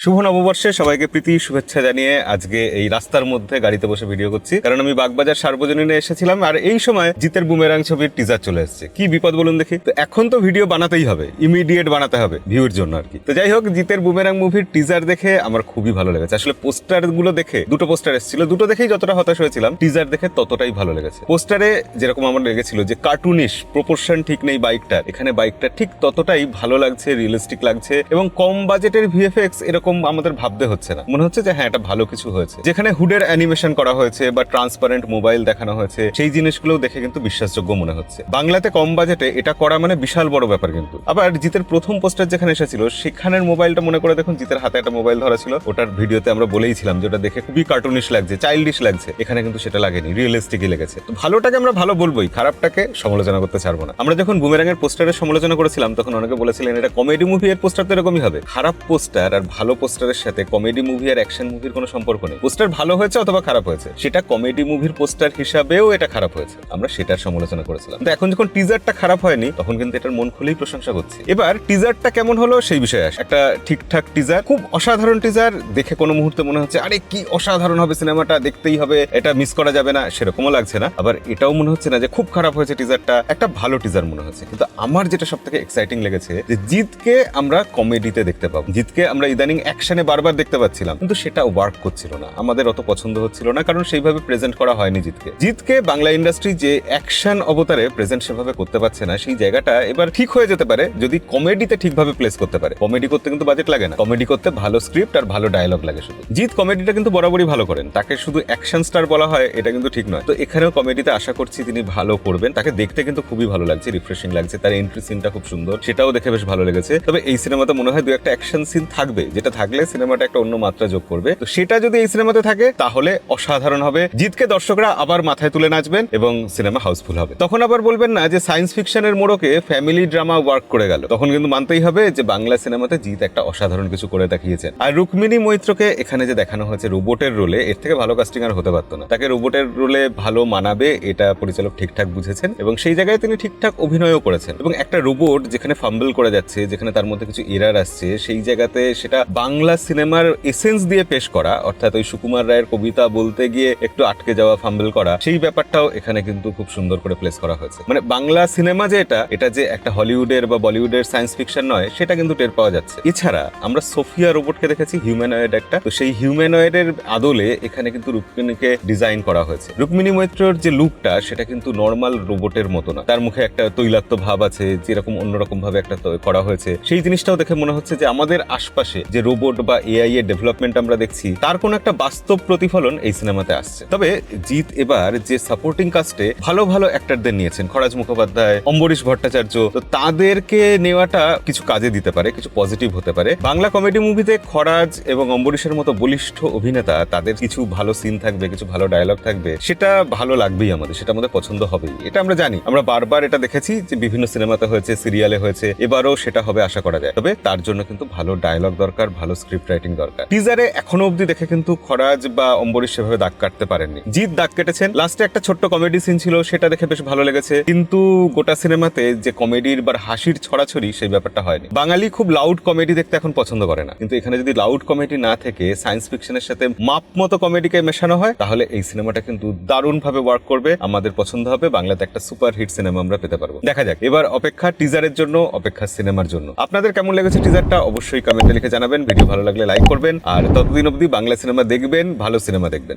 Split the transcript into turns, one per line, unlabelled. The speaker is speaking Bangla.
শুভ নববর্ষে সবাইকে প্রীতি, শুভেচ্ছা জানিয়ে আজকে এই রাস্তার মধ্যে গাড়িতে বসে ভিডিও করছি। কারণ আমি বাগবাজার সার্বজনীনে এসেছিলাম আর এই সময় জিতের বুমেরাং ছবির টিজার চলে এসেছে। কি বিপদ বলুন দেখি? তো এখন তো ভিডিও বানাতেই হবে। ইমিডিয়েট বানাতে হবে ভিউর জন্য আর কি। তো যাই হোক, জিতের বুমেরাং মুভির টিজার দেখে আমার খুবই ভালো লেগেছে। আসলে পোস্টারগুলো দেখে, দুটো পোস্টার এসেছিল, দুটো দেখেই যতটা হতাশ হয়েছিলাম টিজার দেখে ততটাই ভালো লেগেছে। পোস্টারে যেরকম আমার লেগেছিল যে কার্টুনিশ প্রপোর্শন ঠিক নেই বাইকটার এখানে বাইকটা ঠিক ততটাই ভালো লাগছে রিয়েলিস্টিক লাগছে এবং কম বাজেটের ভিএফএক্স এরকম আমাদের ভাবতে হচ্ছে না। মনে হচ্ছে যে হ্যাঁ এটা ভালো কিছু হয়েছে। যেখানে হুডের অ্যানিমেশন করা হয়েছে বা ট্রান্সপারেন্ট মোবাইল দেখানো হয়েছে, সেই জিনিসগুলো দেখে কিন্তু বিশ্বাসযোগ্য মনে হচ্ছে। বাংলাতে কম বাজেটে এটা করা মানে বিশাল বড় ব্যাপার কিন্তু। আবার জিতের প্রথম পোস্টার যেখানে এসেছিল, সেখানের মোবাইলটা মনে করে দেখুন, জিতের হাতে একটা মোবাইল ধরা ছিল। ওটার ভিডিওতে আমরা বলেইছিলাম যে ওটা দেখে খুবই কার্টুনিশ লাগছে চাইল্ডিশ লাগছে। এখানে কিন্তু সেটা লাগেনি রিয়েলিস্টিকই লেগেছে। তো ভালোটাকে আমরা ভালো বলবোই, খারাপটাকে সমালোচনা করতে ছাড়বো না। আমরা যখন বুমেরাঙের পোস্টারের সমালোচনা করেছিলাম, তখন অনেকে বলেছিলেন, এটা কমেডি মুভি এর পোস্টার তো এরকমই হবে। খারাপ পোস্টার আর ভালো পোস্টারের সাথে কমেডি মুভি আর অ্যাকশন মুভির কোনো সম্পর্ক নেই। পোস্টার ভালো হয়েছে অথবা খারাপ হয়েছে? সেটা কমেডি মুভির পোস্টার হিসাবেও এটা খারাপ হয়েছে। আমরা সেটার সমালোচনা করেছিলাম। তো এখন যখন টিজারটা খারাপ হয়নি, তখন কিন্তু এটার মন খুলেই প্রশংসা করছি। এবার টিজারটা কেমন হলো সেই বিষয়ে আসে। একটা ঠিকঠাক টিজার, খুব অসাধারণ টিজার, দেখে কোনো মুহূর্তে মনে হচ্ছে, আরে, কি অসাধারণ হবে সিনেমাটা, দেখতেই হবে, এটা মিস করা যাবে না। সেরকমও লাগছে না। আবার এটাও মনে হচ্ছে না যে খুব খারাপ হয়েছে টিজারটা। একটা ভালো টিজার মনে হচ্ছে। কিন্তু আমার যেটা সব থেকে এক্সাইটিং লেগেছে যে জিতকে আমরা কমেডিতে দেখতে পাবো। জিতকে আমরা ইদানিং অ্যাকশনে বারবার দেখতে পাচ্ছিলাম। কিন্তু সেটা ওয়ার্ক করছিল না। আমাদের অত পছন্দ হচ্ছিল না, কারণ সেইভাবে প্রেজেন্ট করা হয়নি জিতকে জিতকে বাংলা ইন্ডাস্ট্রি যে অ্যাকশন অবতারে প্রেজেন্ট সেভাবে করতে পারছে না, সেই জায়গাটা এবার ঠিক হয়ে যেতে পারে যদি কমেডিতে ঠিকভাবে প্লেস করতে পারে। কমেডি করতে কিন্তু বাজেট লাগে না। কমেডি করতে ভালো স্ক্রিপ্ট আর ভালো ডায়লগ লাগে শুধু। জিত কমেডিটা কিন্তু বরাবরই ভালো করেন। তাকে শুধু অ্যাকশন স্টার বলা হয়, এটা কিন্তু ঠিক নয়। তো এখানেও কমেডিতে আশা করছি তিনি ভালো করবেন। তাকে দেখতে কিন্তু খুবই ভালো লাগছে রিফ্রেশিং লাগছে। তার এন্ট্রি সিনটা খুব সুন্দর। সেটাও দেখে বেশ ভালো লেগেছে। তবে এই সিনেমাতে মনে হয় দু একটা অ্যাকশন সিন থাকবে, যেটা থাকলে সিনেমাটা একটা অন্য মাত্রা যোগ করবে। তো সেটা যদি এই সিনেমাতে থাকে, তাহলে অসাধারণ হবে। জিতকে দর্শকরা আবার মাথায় তুলে নাচবেন এবং সিনেমা হাউসফুল হবে। তখন আবার বলবেন না যে, সায়েন্স ফিকশনের মোড়কে ফ্যামিলি ড্রামা ওয়ার্ক করে গেল। তখন কিন্তু মানতেই হবে যে, বাংলা সিনেমাতে জিত একটা অসাধারণ কিছু করে দেখিয়েছেন। আর রুক্মিণী মৈত্রকে এখানে যে দেখানো হয়েছে, রোবটের রোলে, এর থেকে ভালো কাস্টিং আর হতে পারতো না। তাকে রোবটের রোলে ভালো মানাবে, এটা পরিচালক ঠিকঠাক বুঝেছেন এবং সেই জায়গায় তিনি ঠিকঠাক অভিনয়ও করেছেন। এবং একটা রোবট যেখানে ফাম্বল করে যাচ্ছে, যেখানে তার মধ্যে কিছু এরার আসছে, সেই জায়গাতে সেটা বাংলা সিনেমার এসেন্স দিয়ে পেশ করা, অর্থাৎ ওই সুকুমার রায়ের কবিতা বলতে গিয়ে একটু আটকে যাওয়া ফাম্বল করা, সেই ব্যাপারটাও এখানে কিন্তু খুব সুন্দর করে প্লেস করা হয়েছে। মানে বাংলা সিনেমা যে এটা এটা যে একটা হলিউডের বা বলিউডের সায়েন্স ফিকশন নয়, সেটা কিন্তু টের পাওয়া যাচ্ছে। এছাড়া আমরা সোফিয়া রোবটকে দেখেছি হিউম্যানয়েড একটা। তো সেই হিউম্যানয়েডের আদলে এখানে কিন্তু রুক্মিণীকে ডিজাইন করা হয়েছে। রুক্মিণী মৈত্রর যে লুকটা সেটা কিন্তু নর্মাল রোবটের মতো না। তার মুখে একটা তৈলাক্ত ভাব আছে, যেরকম অন্যরকম ভাবে একটা করা হয়েছে। সেই জিনিসটাও দেখে মনে হচ্ছে যে আমাদের আশপাশে যে রোবট বা এআই এর ডেভেলপমেন্ট আমরা দেখছি, তার কোনো একটা বাস্তব প্রতিফলন এই সিনেমাতে আসছে। তবে জিৎ এবার যে সাপোর্টিং কাস্টে ভালো ভালো অ্যাক্টরদের নিয়েছেন, খরাজ মুখোপাধ্যায়, অম্বরীশ ভট্টাচার্য, তো তাদেরকে নেওয়াটা কিছু কাজে দিতে পারে, কিছু পজিটিভ হতে পারে। বাংলা কমেডি মুভিতে খরাজ এবং অম্বরীশের মতো বলিষ্ঠ অভিনেতা, তাদের কিছু ভালো সিন থাকবে, কিছু ভালো ডায়লগ থাকবে, সেটা ভালো লাগবেই আমাদের, সেটা আমাদের পছন্দ হবেই। এটা আমরা জানি। আমরা বারবার এটা দেখেছি যে বিভিন্ন সিনেমাতে হয়েছে, সিরিয়ালে হয়েছে, এবারও সেটা হবে আশা করা যায়। তবে তার জন্য কিন্তু ভালো ডায়লগ দরকার, ভালো স্ক্রিপ্ট রাইটিং দরকার। টিজারে এখনও অবধি দেখে কিন্তু খরাজ বা অম্বরীশ সেভাবে দাগ কাটতে পারেননি। জিৎ দাগ কেটেছেন। লাস্টে একটা ছোট্ট কমেডি সিন ছিল, সেটা দেখে বেশ ভালো লেগেছে। কিন্তু গোটা সিনেমাতে যে কমেডির বা হাসির ছড়াছড়ি, সেই ব্যাপারটা হয়নি। বাঙালি খুব লাউড কমেডি দেখতে এখন পছন্দ করে না। কিন্তু এখানে যদি লাউড কমেডি না থেকে সায়েন্স ফিকশনের সাথে মাপ মতো কমেডিকে মেশানো হয়, তাহলে এই সিনেমাটা কিন্তু দারুণ ভাবে ওয়ার্ক করবে। আমাদের পছন্দ হবে, বাংলাতে একটা সুপার হিট সিনেমা আমরা পেতে পারব। দেখা যাক। এবার অপেক্ষা টিজারের জন্য, অপেক্ষা সিনেমার জন্য। আপনাদের কেমন লেগেছে টিজারটা অবশ্যই কমেন্টে লিখে জানাবেন। ভিডিও ভালো লাগলে লাইক করবেন। আর ততদিন অবধি বাংলা সিনেমা দেখবেন ভালো সিনেমা দেখবেন।